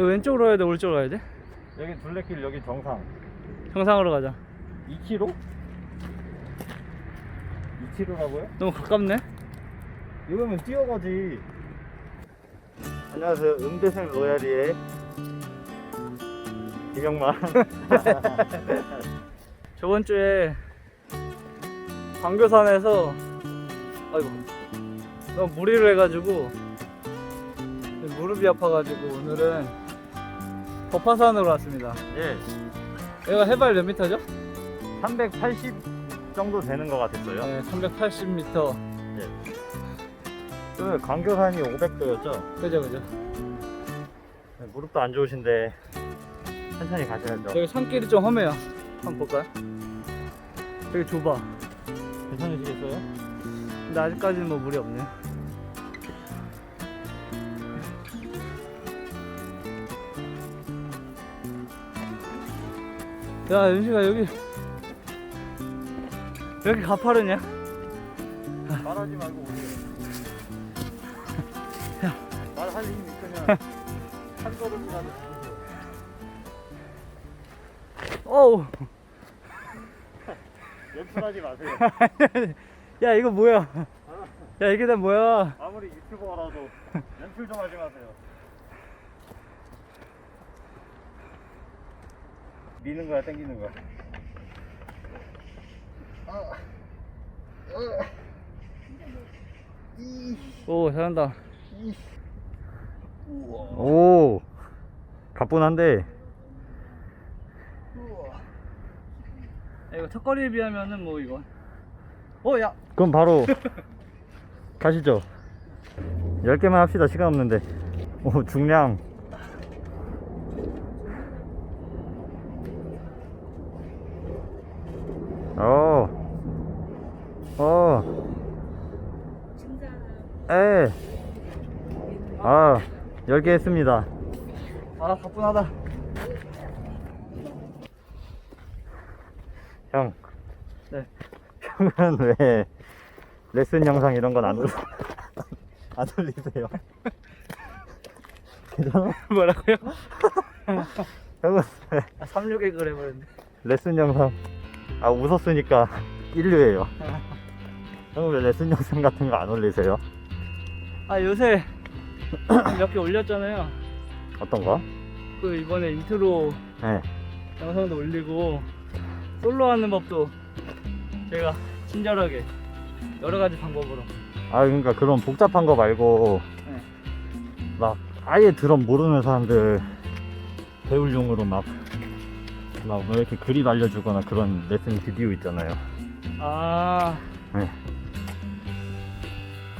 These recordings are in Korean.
여기 왼쪽으로 가야 돼? 오른쪽으로 가야 돼? 여기 둘레길 여기 정상. 정상으로 가자. 2km? 2km라고요? 너무 가깝네? 이거면 뛰어가지. 안녕하세요. 음대생 로얄이의 김영만. 저번 주에 광교산에서 아이고 너무 무리를 해가지고 무릎이 아파가지고 오늘은 법화산으로 왔습니다. 예. 여기가 해발 몇 미터죠? 380 정도 되는 것 같았어요. 네, 380m 그 광교산이 500도였죠? 그죠 그죠. 무릎도 안 좋으신데 천천히 가셔야죠. 여기 산길이 좀 험해요. 한번 볼까요? 되게 좁아 괜찮으시겠어요? 근데 아직까지는 뭐 물이 없네 야 윤식아 여기 왜 이렇게 가파르냐? 말하지 말고 오세요 말할 힘 있으면 한 걸음이라도 어우. 연출하지 마세요. 야 이거 뭐야? 야 이게 다 뭐야? 아무리 유튜버라도 연출 좀 하지 마세요 미는 거야 땡기는 거야? 오 잘한다. 오 가뿐한데. 야, 이거 턱걸이에 비하면은 뭐 이거. 어 야. 그럼 바로 가시죠. 10개만 합시다 시간 없는데. 오 중량 어. 에. 아, 10개 했습니다. 아 가뿐하다 형. 네. 형은 왜 레슨 영상 이런 건 안 올려? 안 올리세요? 괜찮아? 뭐라고요? 형은 왜 아 36에 그래 버렸네 레슨 영상 아 웃었으니까 인류예요. 형은 왜 레슨 영상 같은 거 안 올리세요? 아 요새 몇 개 올렸잖아요 어떤 거? 그 이번에 인트로 네. 영상도 올리고 솔로 하는 법도 제가 친절하게 여러 가지 방법으로 아 그러니까 그런 복잡한 거 말고 네. 막 아예 드럼 모르는 사람들 배울용으로 막 막뭐 이렇게 그림 알려주거나 그런 레슨 비디오 있잖아요. 아 네.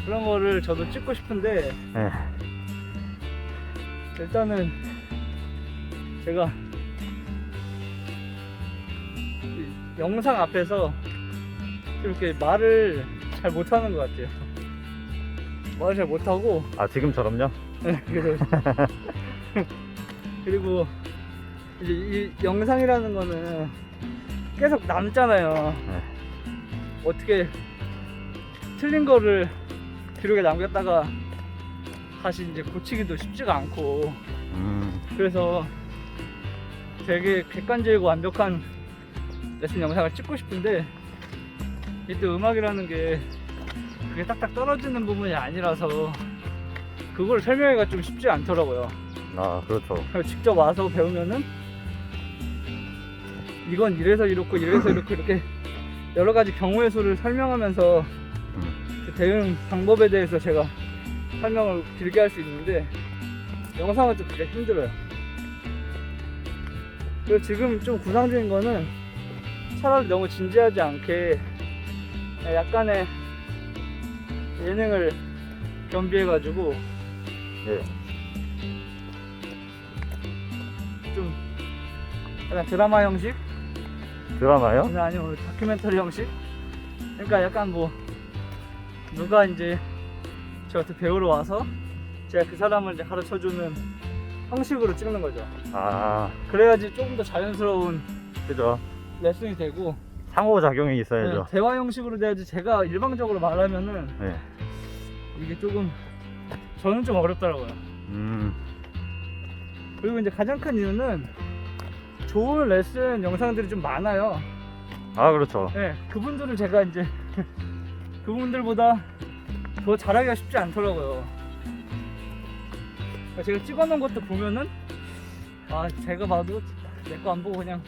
그런 거를 저도 찍고 싶은데 네. 일단은 제가 이 영상 앞에서 좀 이렇게 말을 잘 못하는 것 같아요. 말을 잘 못하고 아 지금처럼요? 네, 그래서 그리고 이제 이 영상이라는 거는 계속 남잖아요. 네. 어떻게 틀린 거를 기록에 남겼다가 다시 이제 고치기도 쉽지가 않고 음. 그래서 되게 객관적이고 완벽한 레슨 영상을 찍고 싶은데 이때 음악이라는 게 그게 딱딱 떨어지는 부분이 아니라서 그걸 설명하기가 좀 쉽지 않더라고요. 아 그렇죠. 그래서 직접 와서 배우면은 이건 이래서 이렇고 이래서 이렇고 이렇게 여러 가지 경우의 수를 설명하면서 음. 그 대응 방법에 대해서 제가 설명을 길게 할 수 있는데 영상은 좀 그게 힘들어요. 그리고 지금 좀 구상적인 거는 차라리 너무 진지하지 않게 약간의 예능을 겸비해가지고 예. 좀 약간 드라마 형식 드라마요? 아니면 뭐 다큐멘터리 형식 그러니까 약간 뭐 누가 이제 저한테 배우러 와서 제가 그 사람을 이제 가르쳐주는 형식으로 찍는 거죠 아 그래야지 조금 더 자연스러운 그죠. 레슨이 되고 상호작용이 네, 있어야죠. 대화 형식으로 돼야지 제가 일방적으로 말하면은 네. 이게 조금 저는 좀 어렵더라고요 음. 그리고 이제 가장 큰 이유는 좋은 레슨 영상들이 좀 많아요. 아 그렇죠 네, 그분들은 제가 이제 그분들보다 더 잘하기가 쉽지 않더라고요. 그러니까 제가 찍어놓은 것도 보면은 아 제가 봐도 내 거 안 보고 그냥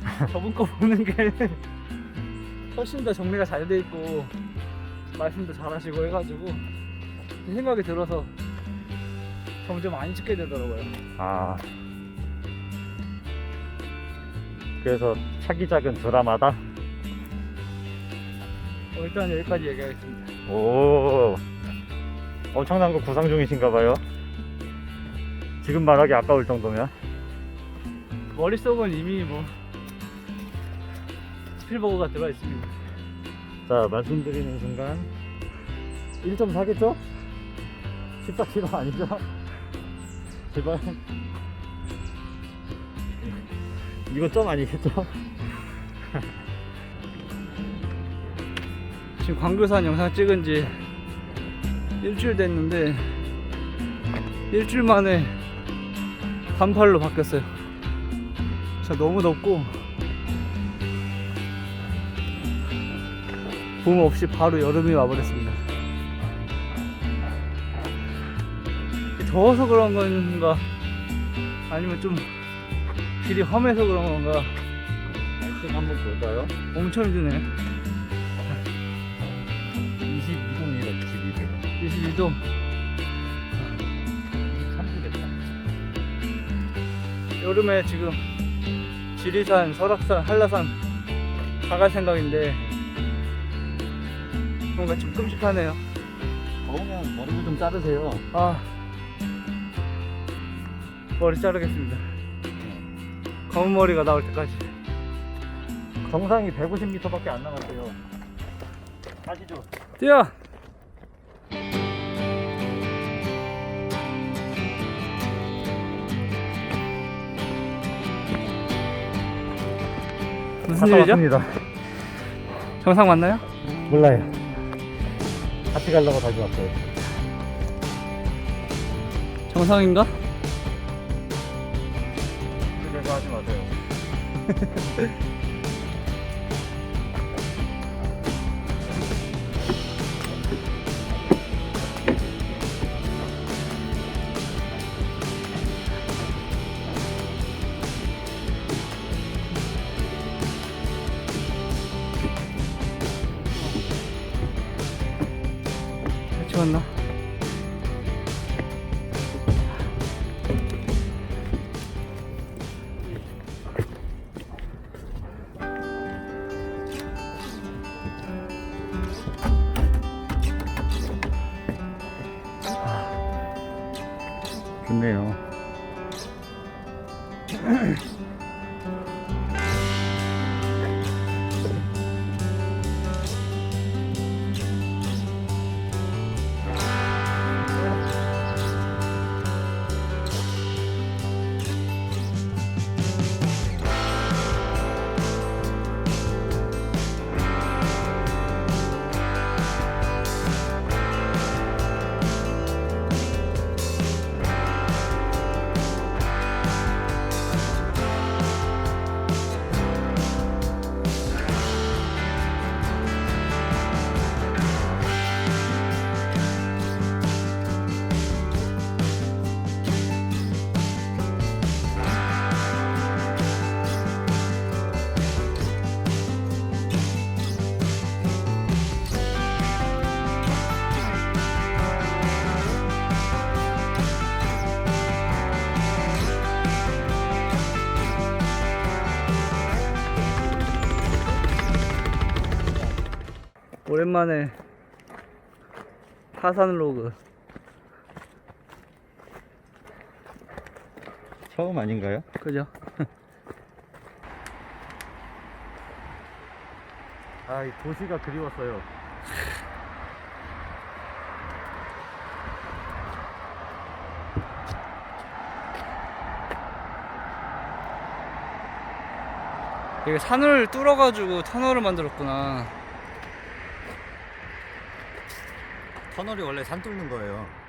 저분 거 보는 게 훨씬 더 정리가 잘 돼 있고 말씀도 잘하시고 해가지고 그 생각이 들어서 점점 안 찍게 되더라고요. 아 그래서 차기작은 드라마다 어, 일단 여기까지 얘기하겠습니다. 오 엄청난 거 구상 중이신가 봐요 지금 말하기 아까울 정도면 머릿속은 이미 뭐 스필버그가 들어 있습니다. 자 말씀드리는 순간 1.4겠죠? 14kg 아니죠? 제발 이거 점 아니겠죠? 지금 광교산 영상 찍은 지 일주일 됐는데 일주일 만에 반팔로 바뀌었어요. 진짜 너무 덥고 봄 없이 바로 여름이 와버렸습니다. 더워서 그런 건가 아니면 좀 길이 험해서 그런 건가 날씨 한번 볼까요? 엄청 힘드네 22도 22도 23도 여름에 지금 지리산, 설악산, 한라산 가갈 생각인데 뭔가 좀 끔찍하네요. 더우면 머리를 좀 자르세요 아 머리 자르겠습니다. 검은 머리가 나올 때까지. 정상이 150m밖에 안 남았어요 가시죠 뛰어. 무슨 갔다 일이죠? 왔습니다 정상 맞나요? 몰라요 같이 가려고 다시 왔어요 정상인가? 그래서 하지 마세요 같이 왔나? 좋네요 오랜만에 하산 로그 처음 아닌가요? 그죠? 아, 이 도시가 그리웠어요. 이게 산을 뚫어가지고 터널을 만들었구나. 터널이 원래 산 뚫는 거예요.